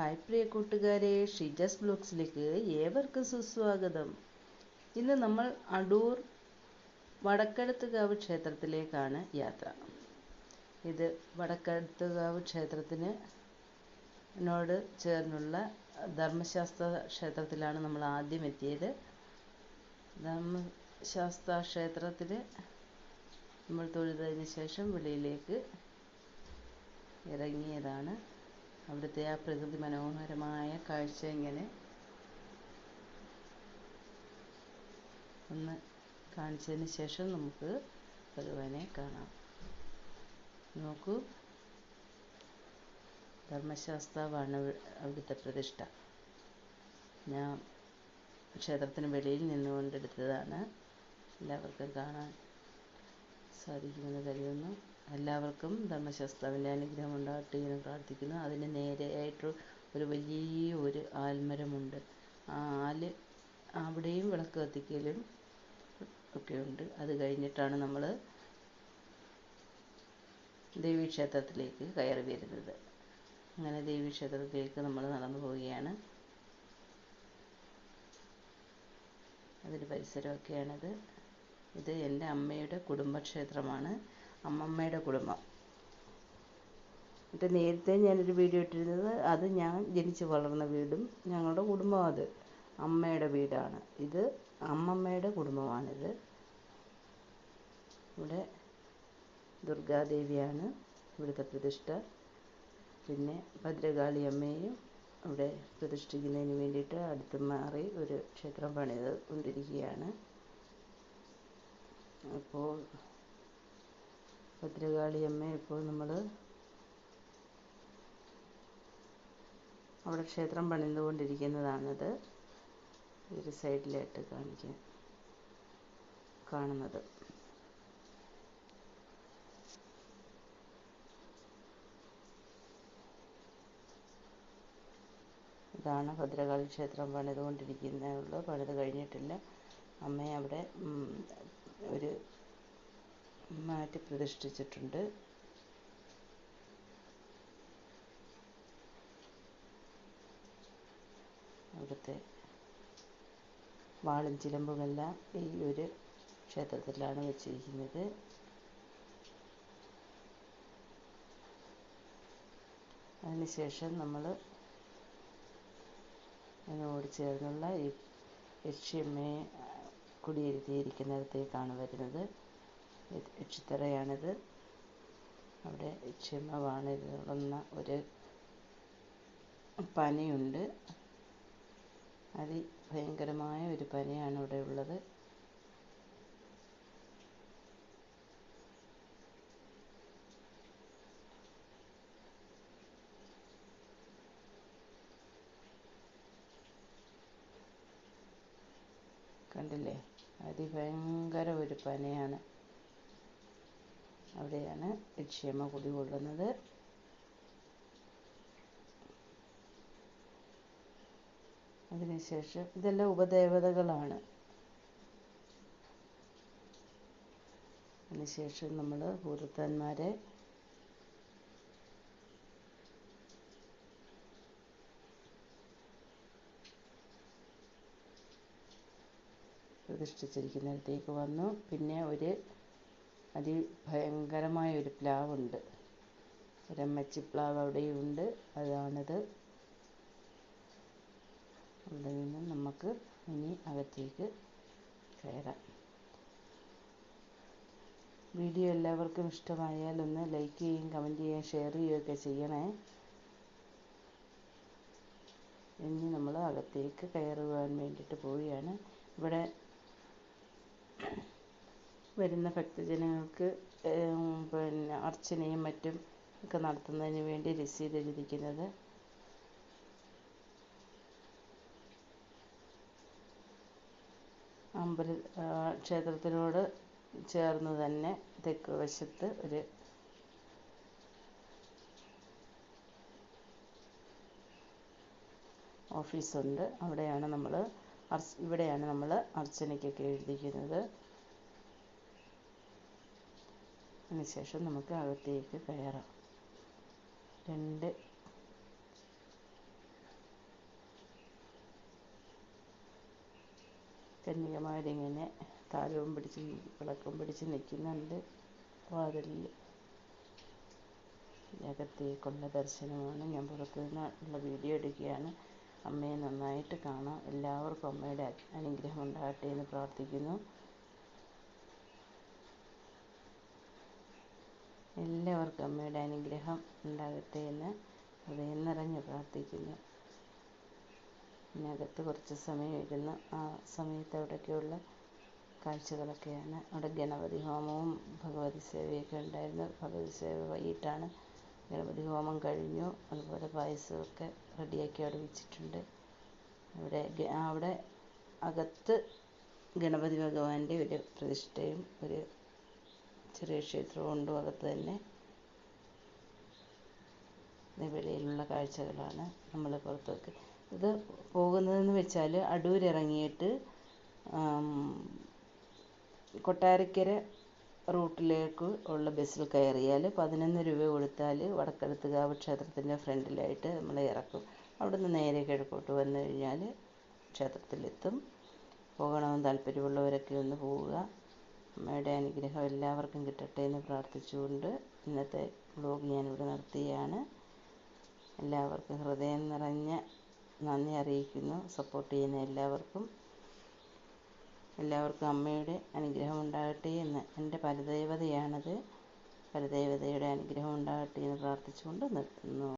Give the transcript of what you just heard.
Hi പ്രിയ കൂട്ടുകാരെ ഷിജസ് ബ്ലോഗ്സിലേക്ക് ഏവർക്കും സുസ്വാഗതം. ഇന്ന് നമ്മൾ അടൂർ വടക്കടത്തുകാവ് ക്ഷേത്രത്തിലേക്കാണ് യാത്ര. ഇത് വടക്കടത്തുകാവ് ക്ഷേത്രത്തിന് നോട് ചേർന്നുള്ള ധർമ്മശാസ്ത്ര ക്ഷേത്രത്തിലാണ് നമ്മൾ ആദ്യം എത്തിയത്. ധർമ്മശാസ്ത്ര ക്ഷേത്രത്തിൽ നമ്മൾ തൊഴുതതിന് ശേഷം വെളിയിലേക്ക് ഇറങ്ങിയതാണ്. അവിടുത്തെ ആ പ്രകൃതി മനോഹരമായ കാഴ്ച ഇങ്ങനെ ഒന്ന് കാണിച്ചതിന് ശേഷം നമുക്ക് ഭഗവാനെ കാണാം. നോക്കൂ. ധർമ്മശാസ്താവാണ് അവിടുത്തെ പ്രതിഷ്ഠ. ഞാൻ ക്ഷേത്രത്തിന് വെളിയിൽ നിന്നുകൊണ്ടെടുത്തതാണ് എല്ലാവർക്കും കാണാൻ സാധിക്കുമെന്ന് കരുതുന്നു എല്ലാവർക്കും ധർമ്മശാസ്താവിന്റെ അനുഗ്രഹം ഉണ്ടാകട്ടെ എന്ന് പ്രാർത്ഥിക്കുന്നു. അതിന് നേരെയായിട്ട് ഒരു വലിയ ഒരു ആൽമരമുണ്ട്. ആ ആൽ അവിടെയും വിളക്ക് കത്തിക്കലും ഒക്കെ ഉണ്ട്. അത് കഴിഞ്ഞിട്ടാണ് നമ്മൾ ദേവീക്ഷേത്രത്തിലേക്ക് കയറി വരുന്നത്. അങ്ങനെ ദേവീക്ഷേത്രത്തിലേക്ക് നമ്മൾ നടന്നു പോവുകയാണ്. അതിന്റെ പരിസരമൊക്കെയാണിത്. ഇത് എന്റെ അമ്മയുടെ കുടുംബക്ഷേത്രമാണ്. അമ്മമ്മയുടെ കുടുംബം. ഇത് നേരത്തെ ഞാനൊരു വീഡിയോ ഇട്ടിരുന്നത് അത് ഞാൻ ജനിച്ചു വളർന്ന വീടും ഞങ്ങളുടെ കുടുംബം അത്. അമ്മയുടെ വീടാണ്. ഇത് അമ്മമ്മയുടെ കുടുംബമാണിത്. ഇവിടെ ദുർഗാദേവിയാണ് ഇവിടുത്തെ പ്രതിഷ്ഠ. പിന്നെ ഭദ്രകാളി അമ്മയും ഇവിടെ പ്രതിഷ്ഠിക്കുന്നതിന് വേണ്ടിയിട്ട് അടുത്ത് മാറി ഒരു ക്ഷേത്രം പണിത് കൊണ്ടിരിക്കുകയാണ്. അപ്പോൾ ഭദ്രകാളി അമ്മ ഇപ്പോൾ നമ്മൾ അവിടെ ക്ഷേത്രം പണിതുകൊണ്ടിരിക്കുന്നതാണിത്. ഒരു സൈഡിലായിട്ട് കാണിക്കാൻ കാണുന്നത്. ഇതാണ് ഭദ്രകാളി ക്ഷേത്രം പണിതുകൊണ്ടിരിക്കുന്നേ ഉള്ളൂ. പണിത് കഴിഞ്ഞിട്ടില്ല. അമ്മയെ അവിടെ ഒരു മാറ്റി പ്രതിഷ്ഠിച്ചിട്ടുണ്ട്. അവിടുത്തെ വാളും ചിലമ്പുമെല്ലാം ഈ ഒരു ക്ഷേത്രത്തിലാണ് വെച്ചിരിക്കുന്നത്. അതിനുശേഷം നമ്മൾ അതിനോട് ചേർന്നുള്ള ഈ യക്ഷിയമ്മയെ കുടിയിരുത്തിയിരിക്കുന്നിടത്തേക്കാണ് വരുന്നത്. യക്ഷിത്തറയാണിത് അവിടെ ക്ഷമവാണ് വാണിരുന്ന ഒരു പനയുണ്ട്. അതിഭയങ്കരമായ ഒരു പനയാണ് ഇവിടെ ഉള്ളത്. കണ്ടില്ലേ? അതിഭയങ്കര ഒരു പനയാണ്. അവിടെയാണ് യക്ഷിയമ്മ കുടികൊള്ളുന്നത് അതിനുശേഷം ഇതെല്ലാം ഉപദേവതകളാണ്. അതിനുശേഷം നമ്മൾ ഭൂതത്താന്മാരെ പ്രതിഷ്ഠിച്ചിരിക്കുന്നിടത്തേക്ക് വന്നു. പിന്നെ ഒരു അതിഭയങ്കരമായ ഒരു പ്ലാവുണ്ട്. ഒരമ്മച്ചി പ്ലാവ് അവിടെയുണ്ട്. അതാണിത്. അവിടെ നിന്ന് നമുക്ക് ഇനി അകത്തേക്ക് കയറാം. വീഡിയോ എല്ലാവർക്കും ഇഷ്ടമായാൽ ഒന്ന് ലൈക്ക് ചെയ്യുകയും കമന്റ് ചെയ്യുകയും ഷെയർ ചെയ്യുകയൊക്കെ ചെയ്യണേ. ഇനി നമ്മൾ അകത്തേക്ക് കയറുവാൻ വേണ്ടിയിട്ട് പോവുകയാണ്. ഇവിടെ വരുന്ന ഭക്തജനങ്ങൾക്ക് പിന്നെ അർച്ചനയും മറ്റും ഒക്കെ നടത്തുന്നതിന് വേണ്ടി രസീത് എഴുതിക്കുന്നത്. അമ്പല ക്ഷേത്രത്തിനോട് ചേർന്ന് തന്നെ തെക്ക് വശത്ത് ഒരു ഓഫീസുണ്ട്. അവിടെയാണ് നമ്മൾ അർച്ച് ഇവിടെയാണ് നമ്മൾ അർച്ചനയ്ക്കൊക്കെ എഴുതിക്കുന്നത്. അതിനുശേഷം നമുക്ക് അകത്തേക്ക് കയറാം. രണ്ട്. കന്യകമാരിങ്ങനെ താരവും പിടിച്ച് വിളക്കും പിടിച്ച് നിൽക്കുന്നുണ്ട്. വാതിലിൽ അകത്തേക്കുള്ള ദർശനമാണ്. ഞാൻ പുറത്തു നിന്ന് ഉള്ള വീഡിയോ എടുക്കുകയാണ്. അമ്മയെ നന്നായിട്ട് കാണാം. എല്ലാവർക്കും അമ്മയുടെ അനുഗ്രഹം ഉണ്ടാകട്ടെ എന്ന് പ്രാർത്ഥിക്കുന്നു. എല്ലാവർക്കും അമ്മയുടെ അനുഗ്രഹം ഉണ്ടാകട്ടെ എന്ന് ഹൃദയം നിറഞ്ഞ് പ്രാർത്ഥിക്കുന്നു. ഇതിനകത്ത് കുറച്ച് സമയം ഇരുന്ന് ആ സമയത്ത് അവിടെയൊക്കെയുള്ള കാഴ്ചകളൊക്കെയാണ്. അവിടെ ഗണപതി ഹോമവും ഭഗവതി സേവയൊക്കെ ഉണ്ടായിരുന്നു. ഭഗവതി സേവ വൈകിട്ടാണ് ഗണപതി ഹോമം കഴിഞ്ഞു. അതുപോലെ പായസമൊക്കെ റെഡിയാക്കി അവിടെ വെച്ചിട്ടുണ്ട്. അവിടെ അവിടെ അകത്ത് ഗണപതി ഭഗവാന്റെ ഒരു പ്രതിഷ്ഠയും ഒരു ചെറിയ ക്ഷേത്രവും ഉണ്ട് അകത്ത് തന്നെ. വെളിയിലുള്ള കാഴ്ചകളാണ് നമ്മൾ പുറത്തേക്ക് ഇത് പോകുന്നതെന്ന് വെച്ചാൽ അടൂർ ഇറങ്ങിയിട്ട് കൊട്ടാരക്കര റൂട്ടിലേക്ക് ഉള്ള ബസ്സിൽ കയറിയാൽ പതിനൊന്ന് രൂപ കൊടുത്താൽ വടക്കെഴുത്തുകാവ് ക്ഷേത്രത്തിന്റെ ഫ്രണ്ടിലായിട്ട് നമ്മളെ ഇറക്കും. അവിടുന്ന് നേരെ കിഴക്കോട്ട് വന്നു കഴിഞ്ഞാൽ ക്ഷേത്രത്തിലെത്തും. പോകണമെന്ന് താല്പര്യമുള്ളവരൊക്കെ ഒന്ന് പോവുക. അമ്മയുടെ അനുഗ്രഹം എല്ലാവർക്കും കിട്ടട്ടെ എന്ന് പ്രാർത്ഥിച്ചുകൊണ്ട് ഇന്നത്തെ വ്ലോഗ് ഞാനിവിടെ നിർത്തുകയാണ് എല്ലാവർക്കും ഹൃദയം നിറഞ്ഞ നന്ദി അറിയിക്കുന്നു. സപ്പോർട്ട് ചെയ്യുന്ന എല്ലാവർക്കും എല്ലാവർക്കും അമ്മയുടെ അനുഗ്രഹം ഉണ്ടാകട്ടെ എന്ന്. എന്റെ പരദേവതയാണത്. പരദേവതയുടെ അനുഗ്രഹം ഉണ്ടാകട്ടെ എന്ന് പ്രാർത്ഥിച്ചുകൊണ്ട് നിർത്തുന്നു.